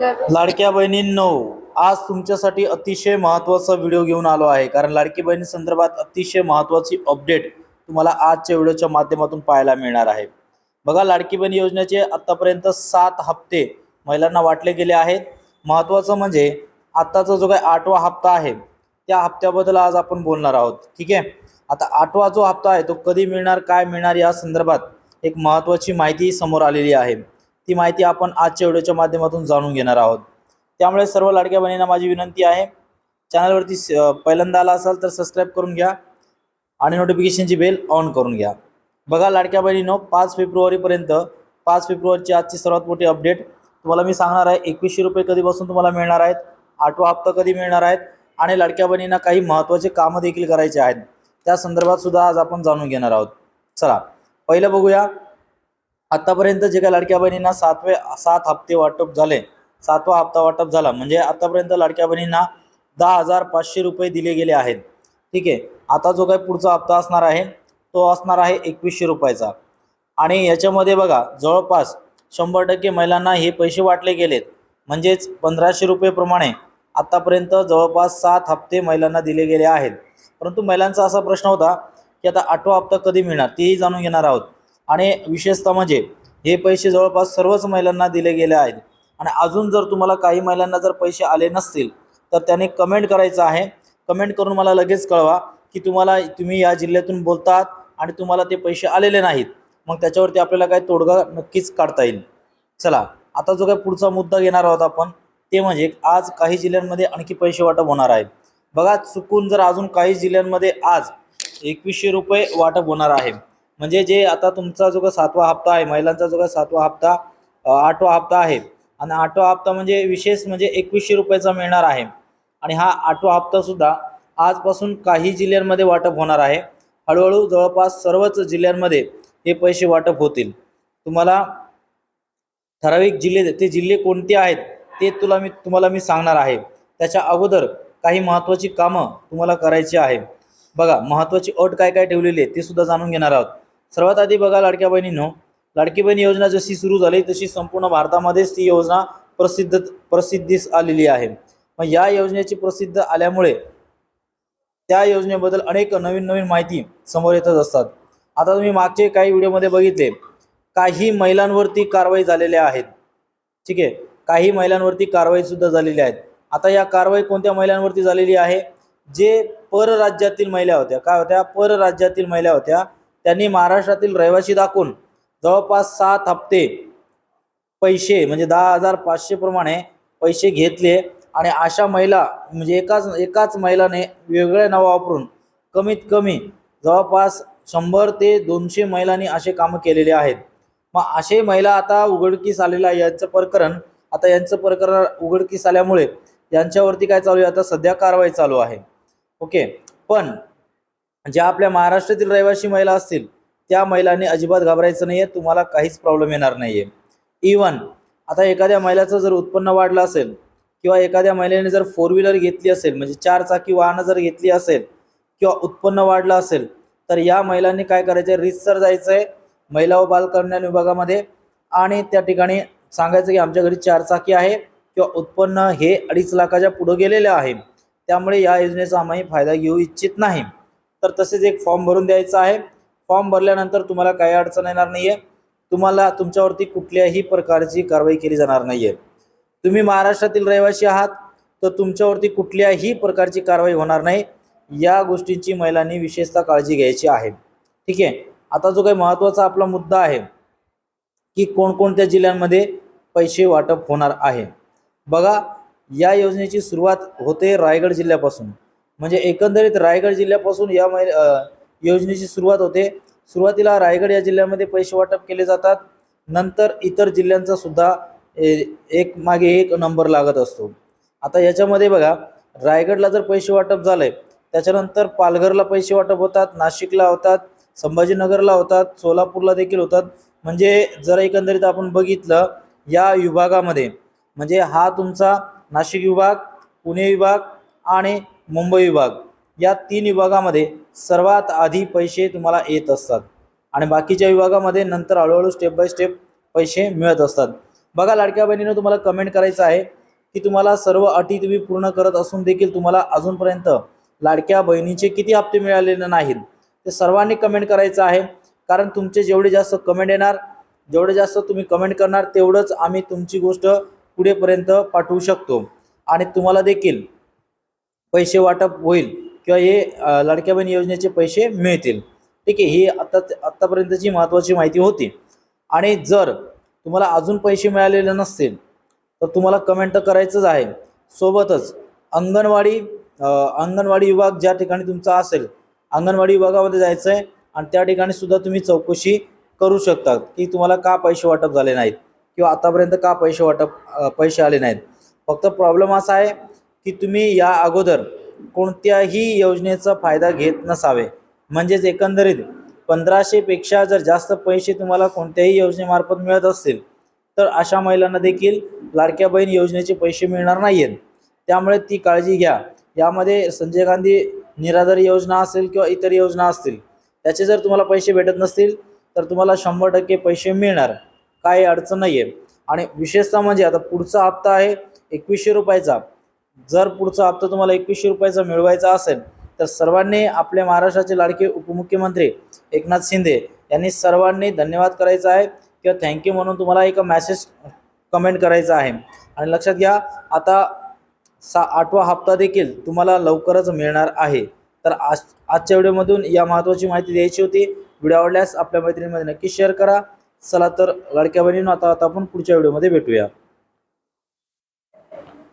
लाडक्या बहिणींनो आज तुमच्यासाठी अतिशय महत्त्वाचा व्हिडिओ घेऊन आलो आहे. कारण लाडकी बहिणी संदर्भात अतिशय महत्त्वाची अपडेट तुम्हाला आजच्या व्हिडिओच्या माध्यमातून पाहायला मिळणार आहे. बघा लाडकी बहिणी योजनेचे आत्तापर्यंत सात हप्ते महिलांना वाटले गेले आहेत. महत्त्वाचं म्हणजे आत्ताचा जो काही आठवा हप्ता आहे त्या हप्त्याबद्दल आज आपण बोलणार आहोत. ठीक आहे? आता आठवा जो हप्ता आहे तो कधी मिळणार काय मिळणार या संदर्भात एक महत्त्वाची माहिती समोर आलेली आहे. ती माहिती आपण आजच्या व्हिडिओच्या माध्यमातून जाणून घेणार आहोत. त्यामुळे सर्व लाडक्या बहिणींना माझी विनंती आहे चॅनलवरती स- पहिल्यांदा आला असाल तर सबस्क्राईब करून घ्या आणि नोटिफिकेशनची बेल ऑन करून घ्या. बघा लाडक्या बहिणीनो पाच फेब्रुवारीपर्यंत पाच फेब्रुवारीची आजची सर्वात मोठी अपडेट तुम्हाला मी सांगणार आहे एकवीसशे रुपये कधीपासून तुम्हाला मिळणार आहेत आठवा हप्ता कधी मिळणार आहेत आणि लाडक्या बहिणींना काही महत्त्वाचे कामं देखील करायचे आहेत. त्या संदर्भात सुद्धा आज आपण जाणून घेणार आहोत. चला पहिलं बघूया. आतापर्यंत जे काही लाडक्या बहिणींना सातवे सात हप्ते वाटप झाले सातवा हप्ता वाटप झाला. म्हणजे आतापर्यंत लाडक्या बहिणींना दहा हजार पाचशे रुपये दिले गेले आहेत. ठीक आहे? आता जो काही पुढचा हप्ता असणार आहे तो असणार आहे एकवीसशे रुपयाचा. आणि याच्यामध्ये बघा जवळपास शंभर टक्के महिलांना हे पैसे वाटले गेलेत. म्हणजेच पंधराशे रुपयेप्रमाणे आत्तापर्यंत जवळपास सात हप्ते महिलांना दिले गेले आहेत. परंतु महिलांचा असा प्रश्न होता की आता आठवा हप्ता कधी मिळणार? तेही जाणून घेणार आहोत. आणि विशेषतः म्हणजे हे पैसे जवळपास सर्वच महिलांना दिले गेले आहेत. आणि अजून जर तुम्हाला काही महिलांना जर पैसे आले नसतील तर त्याने कमेंट करायचं आहे. कमेंट करून मला लगेच कळवा की तुम्हाला तुम्ही या जिल्ह्यातून बोलतात आणि तुम्हाला ते पैसे आलेले नाहीत. मग त्याच्यावरती आपल्याला काय तोडगा नक्कीच काढता येईल. चला आता जो काय पुढचा मुद्दा घेणार आहोत आपण ते म्हणजे आज काही जिल्ह्यांमध्ये आणखी पैसे वाटप होणार आहे. बघा चुकून जर अजून काही जिल्ह्यांमध्ये आज एकवीसशे रुपये वाटप होणार आहे. म्हणजे जे आता तुमचा जो काही सातवा हप्ता आहे महिलांचा जो काही सातवा हप्ता आठवा हप्ता आहे आणि आठवा हप्ता म्हणजे विशेष म्हणजे एकवीसशे रुपयाचा मिळणार आहे. आणि हा आठवा हप्तासुद्धा आजपासून काही जिल्ह्यांमध्ये वाटप होणार आहे. हळूहळू जवळपास सर्वच जिल्ह्यांमध्ये हे पैसे वाटप होतील. तुम्हाला ठराविक जिल्हे ते जिल्हे कोणते आहेत ते तुला मी तुम्हाला मी सांगणार आहे. त्याच्या अगोदर काही महत्त्वाची कामं तुम्हाला करायची आहे. बघा महत्त्वाची अट काय काय ठेवलेली आहे ते सुद्धा जाणून घेणार आहोत. सर्वात आधी बघा लाडक्या बहिणींनो लाडकी बहीण योजना जशी सुरू झाली तशी संपूर्ण भारतामध्येच ती योजना प्रसिद्ध प्रसिद्धीस आलेली आहे. मग या योजनेची प्रसिद्ध आल्यामुळे त्या योजनेबद्दल अनेक नवीन नवीन माहिती समोर येतच असतात. आता तुम्ही मागचे काही व्हिडिओमध्ये बघितले काही महिलांवरती कारवाई झालेल्या आहेत. ठीक आहे? काही महिलांवरती कारवाई सुद्धा झालेली आहेत. आता या कारवाई कोणत्या महिलांवरती झालेली आहे? जे परराज्यातील महिला होत्या. काय होत्या? परराज्यातील महिला होत्या. त्यांनी महाराष्ट्रातील रहिवासी दाखवून जवळपास सात हप्ते पैसे म्हणजे दहा हजार पाचशे प्रमाणे पैसे घेतले आणि अशा महिला म्हणजे एकाच एकाच महिलाने वेगळे नाव वापरून कमीत कमी जवळपास शंभर ते दोनशे महिलांनी असे कामं केलेले आहेत. मग असे महिला आता उघडकीस आलेलं आहे यांचं प्रकरण आता यांचं प्रकरण उघडकीस आल्यामुळे यांच्यावरती काय चालू आहे? आता सध्या कारवाई चालू आहे. ओके? पण ज्या आपल्या महाराष्ट्रातील रहिवासी महिला असतील त्या महिलांनी अजिबात घाबरायचं नाही आहे तुम्हाला काहीच प्रॉब्लेम येणार नाही आहे इवन आता एखाद्या महिलाचं जर उत्पन्न वाढलं असेल किंवा एखाद्या महिलेने जर फोर व्हीलर घेतली असेल म्हणजे चार चाकी वाहनं जर घेतली असेल किंवा उत्पन्न वाढलं असेल तर या महिलांनी काय करायचं आहे रितसर जायचं आहे महिला व बालकल्याण विभागामध्ये. आणि त्या ठिकाणी सांगायचं की आमच्या घरी चार चाकी आहे किंवा उत्पन्न हे अडीच लाखाच्या पुढं गेलेलं आहे. त्यामुळे या योजनेचा आम्ही फायदा घेऊ इच्छित नाही. तर तसेच एक फॉर्म भरून द्यायचा आहे. फॉर्म भरल्यानंतर तुम्हाला काही अडचण येणार नाही आहे तुम्हाला तुमच्यावरती कुठल्याही प्रकारची कारवाई केली जाणार नाही आहे तुम्ही महाराष्ट्रातील रहिवासी आहात तर तुमच्यावरती कुठल्याही प्रकारची कारवाई होणार नाही. या गोष्टींची महिलांनी विशेषतः काळजी घ्यायची आहे. ठीक आहे? आता जो काही महत्त्वाचा आपला मुद्दा आहे की कोणकोणत्या जिल्ह्यांमध्ये पैसे वाटप होणार आहे. बघा या योजनेची सुरुवात होते रायगड जिल्ह्यापासून. म्हणजे एकंदरीत रायगड जिल्ह्यापासून या मै योजनेची सुरुवात होते. सुरुवातीला रायगड या जिल्ह्यामध्ये पैसे वाटप केले जातात. नंतर इतर जिल्ह्यांचा सुद्धा ए- एक मागे एक नंबर लागत असतो. आता याच्यामध्ये बघा रायगडला जर पैसे वाटप झाले त्याच्यानंतर पालघरला पैसे वाटप होतात नाशिकला होतात संभाजीनगरला होतात सोलापूरला देखील होतात. म्हणजे जर एकंदरीत आपण बघितलं या विभागामध्ये म्हणजे हा तुमचा नाशिक विभाग पुणे विभाग आणि मुंबई विभाग. या तीन विभागामध्ये सर्वात आधी पैसे तुम्हाला येत असतात. आणि बाकीच्या विभागामध्ये नंतर हळूहळू स्टेप बाय स्टेप पैसे मिळत असतात. बघा लाडक्या बहिणीनं तुम्हाला कमेंट करायचं आहे की तुम्हाला सर्व अटी तुम्ही पूर्ण करत असून देखील तुम्हाला अजूनपर्यंत लाडक्या बहिणीचे किती हप्ते मिळालेले नाहीत? ते सर्वांनी कमेंट करायचं आहे. कारण तुमचे जेवढे जास्त कमेंट येणार जेवढे जास्त तुम्ही कमेंट करणार तेवढंच आम्ही तुमची गोष्ट पुढेपर्यंत पाठवू शकतो. आणि तुम्हाला देखील पैसे वाटप होईल किंवा हे लाडक्या बहीण योजनेचे पैसे मिळतील. ठीक आहे ही आत्ता आत्तापर्यंतची महत्त्वाची माहिती होती. आणि जर तुम्हाला अजून पैसे मिळालेले नसतील तर तुम्हाला कमेंट तर करायचंच आहे. सोबतच अंगणवाडी अंगणवाडी विभाग ज्या ठिकाणी तुमचा असेल अंगणवाडी विभागामध्ये जायचं आहे आणि त्या ठिकाणी सुद्धा तुम्ही चौकशी करू शकता की तुम्हाला का पैसे वाटप झाले नाहीत किंवा आतापर्यंत का पैसे वाटप पैसे आले नाहीत. फक्त प्रॉब्लेम असा आहे की तुम्ही या अगोदर कोणत्याही योजनेचा फायदा घेत नसावे. म्हणजेच एकंदरीत पंधराशेपेक्षा जर जास्त पैसे तुम्हाला कोणत्याही योजनेमार्फत मिळत असतील तर अशा महिलांना देखील लाडक्या बहीण योजनेचे पैसे मिळणार नाही आहेत त्यामुळे ती काळजी घ्या. यामध्ये संजय गांधी निराधार योजना असेल किंवा इतर योजना असतील त्याचे जर तुम्हाला पैसे भेटत नसतील तर तुम्हाला शंभर टक्के पैसे मिळणार. काही अडचण नाही आहे आणि विशेषतः म्हणजे आता पुढचा हप्ता आहे एकवीसशे रुपयाचा. जर पुढचा हप्ता तुम्हाला एकवीसशे रुपयाचा मिळवायचा असेल तर सर्वांनी आपल्या महाराष्ट्राचे लाडके उपमुख्यमंत्री एकनाथ शिंदे यांनी सर्वांनी धन्यवाद करायचा आहे किंवा थँक्यू म्हणून तुम्हाला एक मॅसेज कमेंट करायचा आहे. आणि लक्षात घ्या आता सा आठवा हप्ता देखील तुम्हाला लवकरच मिळणार आहे. तर आज आजच्या व्हिडिओमधून या महत्त्वाची माहिती द्यायची होती. व्हिडिओ आवडल्यास आपल्या मैत्रिणीमध्ये नक्की शेअर करा. चला तर लाडक्या बहिणीनं आता आता आपण पुढच्या व्हिडिओमध्ये भेटूया.